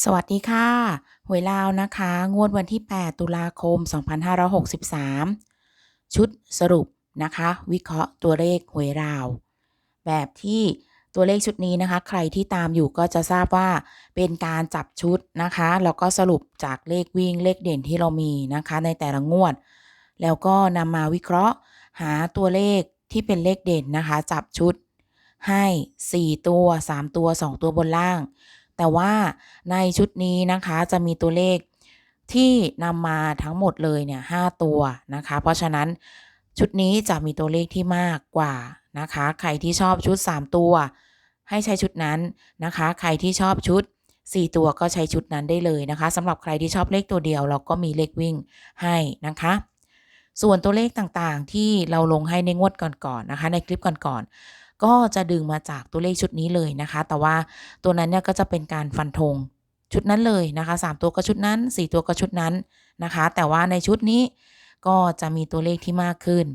สวัสดีค่ะ หวยลาวนะคะ งวดวันที่ 8 ตุลาคม 2563 ชุดสรุปนะคะ วิเคราะห์ตัวเลขหวยลาว แบบที่ตัวเลขชุดนี้นะคะ ใครที่ตามอยู่ก็จะทราบว่าเป็นการจับชุดนะคะ แล้วก็สรุปจากเลขวิ่งเลขเด่นที่เรามีนะคะ ในแต่ละงวด แล้วก็นำมาวิเคราะห์หาตัวเลขที่เป็นเลขเด่นนะคะ จับชุดให้ 4 ตัว 3 ตัว 2 ตัวบนล่าง แต่ว่าในชุดนี้นะคะจะมีตัวเลขที่นำมาทั้งหมดเลยเนี่ย5ตัวนะคะ เพราะฉะนั้นชุดนี้จะมีตัวเลขที่มากกว่านะคะ ใครที่ชอบชุด 3 ตัว ให้ใช้ชุดนั้นนะคะ ใครที่ชอบชุด 4 ตัวก็ใช้ชุดนั้นได้เลยนะคะสำหรับใครที่ชอบเลขตัวเดียว เราก็มีเลขวิ่งให้นะคะ ส่วนตัวเลขต่างๆ ที่เราลงให้ในงวดก่อนๆนะคะ ในคลิปก่อนๆ ก็จะดึงมาจากตัวเลขชุดนี้เลยนะคะ แต่ว่าตัวนั้นเนี่ยก็จะเป็นการฟันธงชุดนั้นเลยนะคะ 3 ตัวก็ชุดนั้น 4 ตัวก็ชุดนั้นนะคะ แต่ว่าในชุดนี้ก็จะมีตัวเลขที่มากขึ้น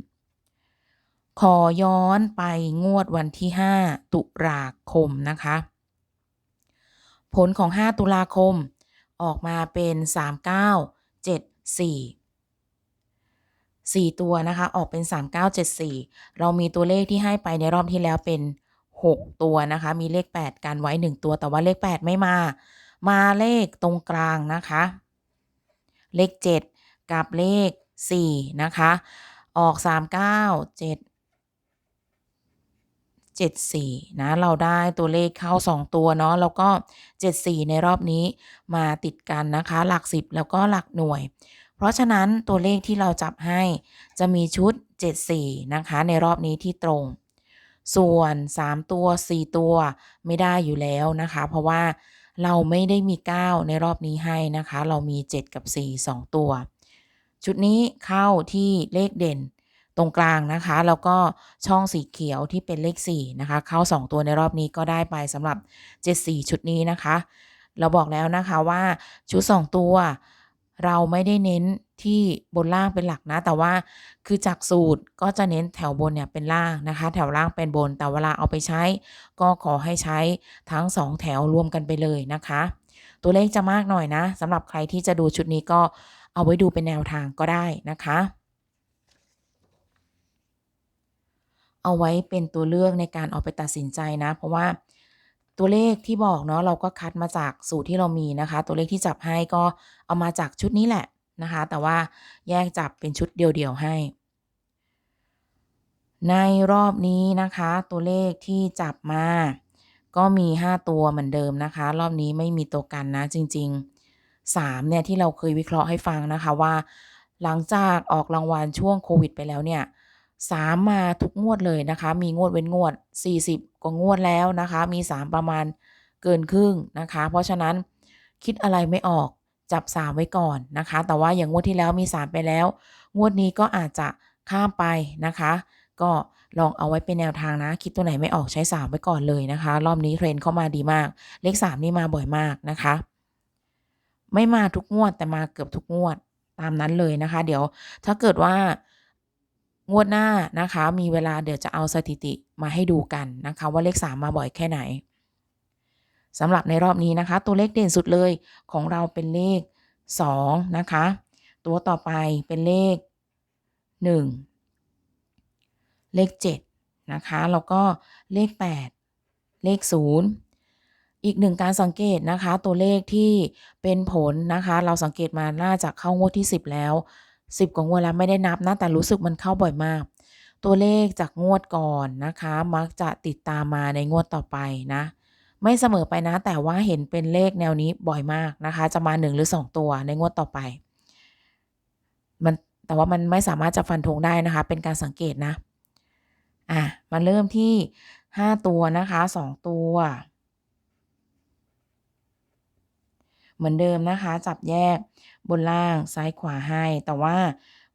ขอย้อนไปงวดวันที่ 5 ตุลาคมนะคะ ผลของ 5 ตุลาคมออกมาเป็น 3974 ตัวนะคะ ออกเป็น 3974 เรามีตัวเลขที่ให้ไปในรอบที่แล้วเป็น 6 ตัวนะคะ มีเลข 8 กันไว้ 1 ตัว แต่ว่าเลข 8 ไม่มา มาเลขตรงกลางนะคะ เลข 7 กับเลข 4 นะคะ ออก 39 7 74 นะ เราได้ตัวเลขเข้า 2 ตัวเนาะแล้วก็ 74 ในรอบนี้มาติดกันนะคะ หลัก 10 แล้วก็หลักหน่วย เพราะฉะนั้นตัวเลขที่เราจับให้จะมีชุด 74 นะคะ ในรอบนี้ที่ตรง ส่วน 3 ตัว 4 ตัวไม่ได้อยู่แล้วนะคะ เพราะว่าเราไม่ได้มี 9 ในรอบนี้ให้นะคะ เรามี 7 กับ 4 2 ตัว ชุดนี้เข้าที่เลขเด่นตรงกลางนะคะ แล้วก็ช่องสีเขียวที่เป็นเลข 4 นะคะ เข้า 2 ตัวในรอบนี้ก็ได้ไปสำหรับ 74 ชุดนี้นะคะ เราบอกแล้วนะคะว่าชุด 2 ตัว เราไม่ได้เน้นที่บนล่างเป็นหลักนะ แต่ว่าคือจากสูตรก็จะเน้นแถวบนเนี่ยเป็นล่างนะคะ แถวล่างเป็นบน แต่เวลาเอาไปใช้ ก็ขอให้ใช้ทั้ง 2 แถวรวมกันไปเลยนะคะ ตัวเลขจะมากหน่อยนะสำหรับใครที่จะดูชุดนี้ก็เอาไว้ดูเป็นแนวทางก็ได้นะคะ เอาไว้เป็นตัวเลือกในการเอาไปตัดสินใจนะ เพราะว่า ตัวเลขที่บอกเนาะเราก็คัดมาจากสูตรที่เรามีนะคะ ตัวเลขที่จับให้ก็เอามาจากชุดนี้แหละนะคะ แต่ว่าแยกจับเป็นชุดเดียวๆให้ ในรอบนี้นะคะ ตัวเลขที่จับมา ก็มี 5 ตัวเหมือนเดิมนะคะ รอบนี้ไม่มีตัวกันนะจริง ๆ 3 เนี่ยที่เราเคยวิเคราะห์ให้ฟังนะคะว่า หลังจากออกรางวัลช่วงโควิดไปแล้วเนี่ย 3 มาทุกงวดเลยนะคะ มีงวดเว้นงวด 40 กว่างวดแล้วนะคะ มี 3 ประมาณเกินครึ่งนะคะ เพราะฉะนั้นคิดอะไรไม่ออกจับ 3 ไว้ก่อนนะคะ แต่ว่าอย่างงวดที่แล้วมี 3 ไปแล้ว งวดนี้ก็อาจจะข้ามไปนะคะ ก็ลองเอาไว้เป็นแนวทางนะ คิดตัวไหนไม่ออกใช้ 3 ไว้ก่อนเลยนะคะ รอบนี้เทรนเข้ามาดีมาก เลข 3 นี่มาบ่อยมากนะคะ ไม่มาทุกงวดแต่มาเกือบทุกงวดตามนั้นเลยนะคะ เดี๋ยวถ้าเกิดว่า งวดหน้านะคะ มีเวลาเดี๋ยวจะเอาสถิติมาให้ดูกันนะคะ ว่าเลข 3 มาบ่อยแค่ไหนสำหรับในรอบนี้นะคะ ตัวเลขเด่นสุดเลยของเราเป็นเลข 2 นะคะ ตัวต่อไปเป็นเลข 1 เลข 7 นะคะ แล้วก็เลข 8 เลข 0 อีกหนึ่งการสังเกตนะคะ ตัวเลขที่เป็นผลนะคะ เราสังเกตมาน่าจะเข้างวดที่ 10 แล้ว 10 กว่างวดแล้วไม่ได้นับนะ แต่รู้สึกมันเข้าบ่อยมาก ตัวเลขจากงวดก่อนนะคะ มักจะติดตามมาในงวดต่อไปนะ ไม่เสมอไปนะ แต่ว่าเห็นเป็นเลขแนวนี้บ่อยมากนะคะ จะมา 1 หรือ 2 ตัวในงวดต่อไป มันแต่ว่ามันไม่สามารถจะฟันธงได้นะคะ เป็นการสังเกตนะ อะ มาเริ่มที่ 5 ตัวนะคะ 2 ตัว เหมือนเดิมนะคะ จับแยกบนล่างซ้ายขวาให้ แต่ว่า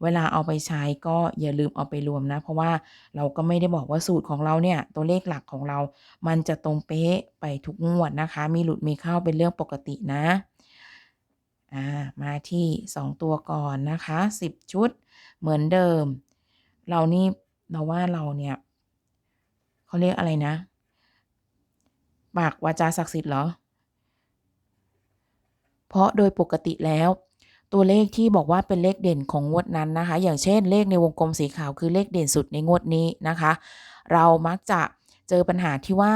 เวลาเอาไปใช้ก็อย่าลืมเอาไปรวมนะ เพราะว่าเราก็ไม่ได้บอกว่าสูตรของเราเนี่ย ตัวเลขหลักของเรา มันจะตรงเป๊ะไปทุกงวดนะคะ มีหลุดมีเข้าเป็นเรื่องปกตินะอ่ามาที่ 2 ตัวก่อนนะคะ 10 ชุดเหมือนเดิม เรานี่เราว่าเราเนี่ยเขาเรียกอะไรนะ ปากวาจาศักดิ์สิทธิ์เหรอ เพราะโดยปกติแล้ว ตัวเลขที่บอกว่าเป็นเลขเด่นของงวดนั้นนะคะ อย่างเช่นเลขในวงกลมสีขาวคือเลขเด่นสุดในงวดนี้นะคะ เรามักจะเจอปัญหาที่ว่า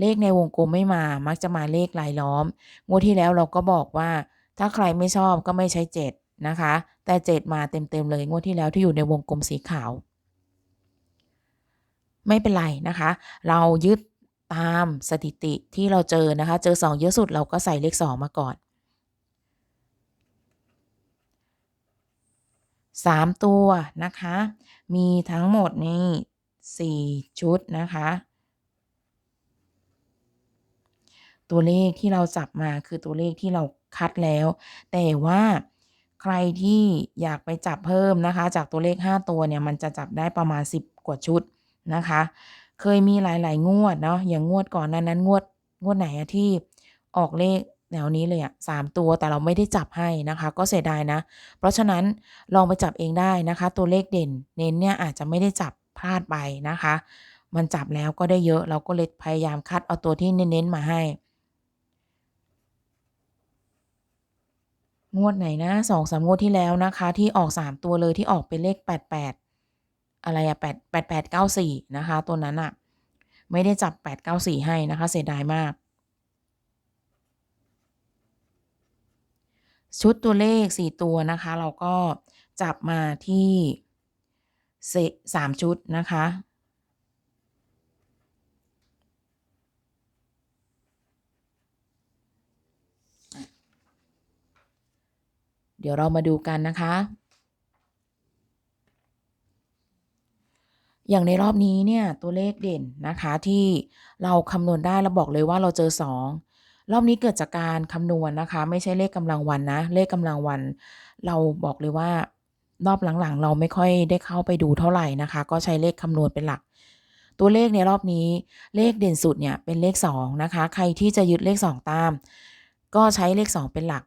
เลขในวงกลมไม่มา มักจะมาเลขลายล้อม งวดที่แล้วเราก็บอกว่า ถ้าใครไม่ชอบก็ไม่ใช้เจ็ดนะคะ แต่เจ็ดมาเต็มๆเลยงวดที่แล้วที่อยู่ในวงกลมสีขาว ไม่เป็นไรนะคะ เรายึดตามสถิติที่เราเจอนะคะ เจอ 2 เยอะสุดเราก็ใส่เลข 2 มาก่อน 3 ตัวนะคะ มีทั้งหมดนี่4ชุดนะคะ ตัวเลขที่เราจับมาคือตัวเลขที่เราคัดแล้ว แต่ว่าใครที่อยากไปจับเพิ่มนะคะ จากตัวเลข 5 ตัวเนี่ย มันจะจับได้ประมาณ 10 กว่าชุดนะคะ เคยมีหลาย ๆ งวดเนาะอย่างงวดก่อนหน้านั้นงวดงวดไหนอะที่ออกเลข แนวนี้เลยอะ3ตัวแต่เราไม่ได้จับให้นะคะ ก็เสียดายนะ เพราะฉะนั้นลองไปจับเองได้นะคะ ตัวเลขเด่นเน้นเนี่ยอาจจะไม่ได้จับพลาดไปนะคะ มันจับแล้วก็ได้เยอะเราก็เลยพยายามคัดเอาตัวที่เน้นๆมาให้ งวดไหนนะ2-3งสามงวดที่แล้วนะคะ ที่ออก3ตัวเลยที่ออกเป็นเลข88อะไรอะ8 8894นะคะ ตัวนั้นน่ะไม่ได้จับ894ให้นะคะ เสียดายมาก ชุดตัวเลข 4 ตัวนะคะ เราก็จับมาที่เซ3ชุดนะคะ เดี๋ยวเรามาดูกันนะคะ อย่างในรอบนี้เนี่ยตัวเลขเด่นนะคะที่เราคำนวณได้เราบอกเลยว่าเราเจอ 2 รอบนี้เกิดจากการคำนวณนะคะ ไม่ใช่เลขกำลังวันนะ เลขกำลังวัน เราบอกเลยว่ารอบหลังๆ เราไม่ค่อยได้เข้าไปดูเท่าไหร่นะคะ ก็ใช้เลขคำนวณเป็นหลัก ตัวเลขในรอบนี้เลขเด่นสุดเนี่ยเป็นเลข2นะคะ ใครที่จะยึดเลข 2 ตาม ก็ใช้เลข 2 เป็นหลัก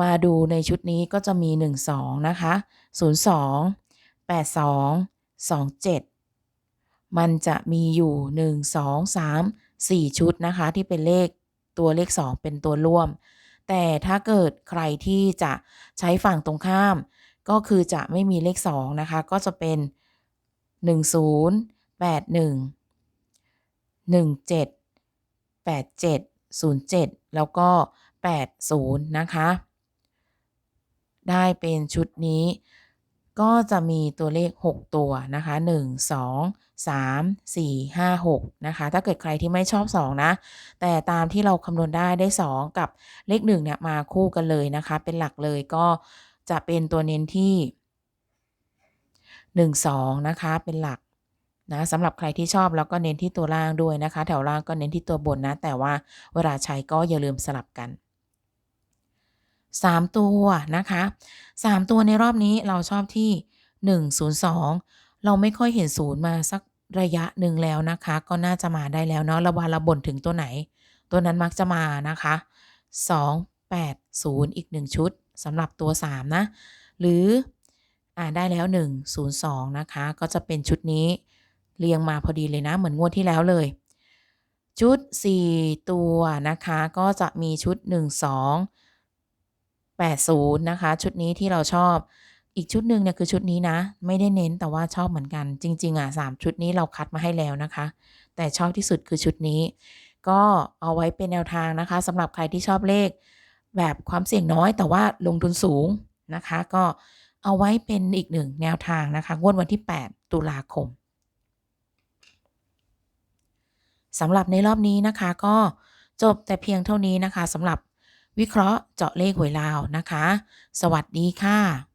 มาดูในชุดนี้ก็จะมี 12 นะคะ 02 82 27 มันจะมีอยู่ 1 2 3 4 ชุดนะคะ ที่เป็นเลข ตัวเลข 2 เป็นตัวร่วม แต่ถ้าเกิดใครที่จะใช้ฝั่งตรงข้าม ก็คือจะไม่มีเลข 2 นะคะ ก็จะเป็น 10 81 17 87 07 แล้วก็ 80 นะคะ ได้เป็นชุดนี้ ก็จะมีตัวเลข 6 ตัวนะคะ 1 2 3 4 5 6 นะคะ ถ้าเกิดใครที่ไม่ชอบ 2 นะ แต่ตามที่เราคำนวณได้ได้ 2 กับเลข1เนี่ยมาคู่กันเลยนะคะ เป็นหลักเลยก็จะเป็นตัวเน้นที่ 1 2 นะคะเป็นหลักนะสำหรับใครที่ชอบแล้วก็เน้นที่ตัวล่างด้วยนะคะ แถวล่างก็เน้นที่ตัวบนนะ แต่ว่าเวลาใช้ก็อย่าลืมสลับกัน 3 ตัวนะคะ 3 ตัวในรอบนี้เราชอบที่ 102 เราไม่ค่อยเห็น0มาสักระยะหนึ่งแล้วนะคะ ก็น่าจะมาได้แล้วเนาะระวาเราบ่นถึงตัวไหน ตัวนั้นมักจะมานะคะ 280 อีก 1 ชุดสำหรับตัว 3 นะ หรืออ่าได้แล้ว 102 นะคะ ก็จะเป็นชุดนี้เรียงมาพอดีเลยนะ เหมือนงวดที่แล้วเลย ชุด 4 ตัวนะคะ ก็จะมีชุด 12 80 นะคะ ชุดนี้ที่เราชอบ อีกชุดหนึ่งเนี่ยคือชุดนี้นะ ไม่ได้เน้นแต่ว่าชอบเหมือนกัน จริง ๆ อะ3ชุดนี้เราคัดมาให้แล้วนะคะ แต่ชอบที่สุดคือชุดนี้ ก็เอาไว้เป็นแนวทางนะคะสำหรับใครที่ชอบเลข แบบความเสี่ยงน้อยแต่ว่าลงทุนสูงนะคะ ก็เอาไว้เป็นอีกหนึ่งแนวทางนะคะงวดวันที่ 8 ตุลาคมสำหรับในรอบนี้นะคะก็จบแต่เพียงเท่านี้นะคะสำหรับ วิเคราะห์เจาะเลขหวยลาวนะคะ สวัสดีค่ะ